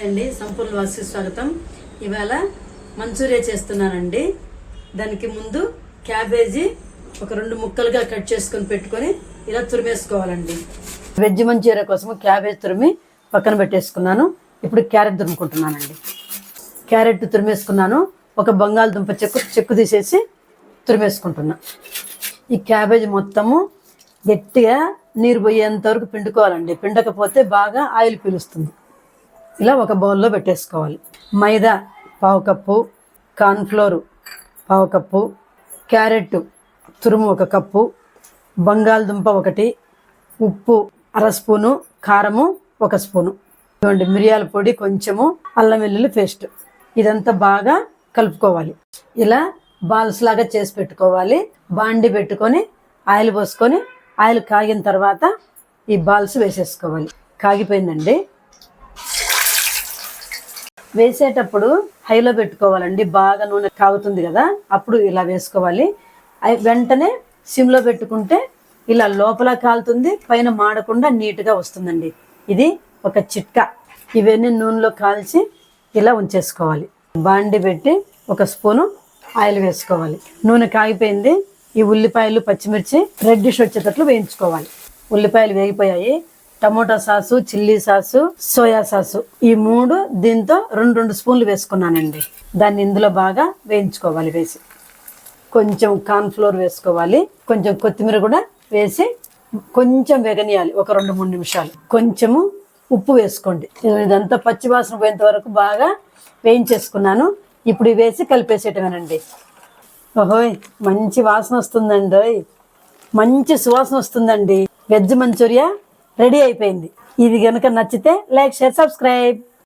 Hi అండి. సంపూర్ణ వాసి స్వాగతం. ఇవాళ మంచూరియా చేస్తున్నానండి. దానికి ముందు క్యాబేజీ ఒక రెండు ముక్కలుగా కట్ చేసుకొని పెట్టుకొని ఇలా తురిమేసుకోవాలండి. వెజ్ మంచూరియా కోసం క్యాబేజ్ తురిమి పక్కన పెట్టేసుకున్నాను. ఇప్పుడు క్యారెట్ తురుముకుంటున్నానండి క్యారెట్ తురిమేసుకున్నాను. ఒక బంగాళదుంప చెక్కు చెక్కు తీసేసి తురిమేసుకుంటున్నా. ఈ క్యాబేజ్ మొత్తము గట్టిగా నీరు పోయేంత వరకు పిండుకోవాలండి. పిండకపోతే బాగా ఆయిల్ పీలుస్తుంది. ఇలా ఒక బౌల్లో పెట్టేసుకోవాలి. మైదా పావు కప్పు కార్న్ఫ్లోరు పావు కప్పు క్యారెట్ తురుము ఒక కప్పు బంగాళదుంప ఒకటి ఉప్పు అర స్పూను కారము ఒక స్పూను. ఇవ్వండి మిరియాల పొడి కొంచెము అల్లం వెల్లుల్లి పేస్ట్. ఇదంతా బాగా కలుపుకోవాలి. ఇలా బాల్స్ లాగా చేసి పెట్టుకోవాలి. బాండి పెట్టుకొని ఆయిల్ పోసుకొని ఆయిల్ కాగిన తర్వాత ఈ బాల్స్ వేసేసుకోవాలి. కాగిపోయిందండి. వేసేటప్పుడు హైలో పెట్టుకోవాలండి. బాగా నూనె కాగుతుంది కదా అప్పుడు ఇలా వేసుకోవాలి. వెంటనే సిమ్లో పెట్టుకుంటే ఇలా లోపల కాలుతుంది పైన మాడకుండా నీట్గా వస్తుందండి. ఇది ఒక చిట్కా. ఇవన్నీ నూనెలో కాల్చి ఇలా ఉంచేసుకోవాలి. బాండి పెట్టి ఒక స్పూను ఆయిల్ వేసుకోవాలి. నూనె కాగిపోయింది ఈ ఉల్లిపాయలు పచ్చిమిర్చి రెడ్డిష్ వచ్చేటట్లు వేయించుకోవాలి. ఉల్లిపాయలు వేగిపోయాయి tomato sauce chilli sauce soya sauce. ఈ మూడు దీంతో రెండు రెండు స్పూన్లు వేసుకున్నానండి. దాన్ని ఇందులో బాగా వేయించుకోవాలి వేసి. కొంచెం కార్న్ఫ్లోర్ వేసుకోవాలి. కొంచెం కొత్తిమీర కూడా వేసి కొంచెం వెగనియాలి ఒక రెండు మూడు నిమిషాలు. కొంచెము ఉప్పు వేసుకోండి. ఇదంతా పచ్చివాసన పోయేంత వరకు బాగా వేయించేసుకున్నాను. ఇప్పుడు ఇవి వేసి కలిపేసేయటమేనండి. ఓహోయ్ మంచి వాసన వస్తుందండి ఓయ్. మంచి సువాసన వస్తుందండి. Veg Manchuria? రెడీ అయిపోయింది. ఇది కనుక నచ్చితే లైక్ షేర్ సబ్స్క్రైబ్.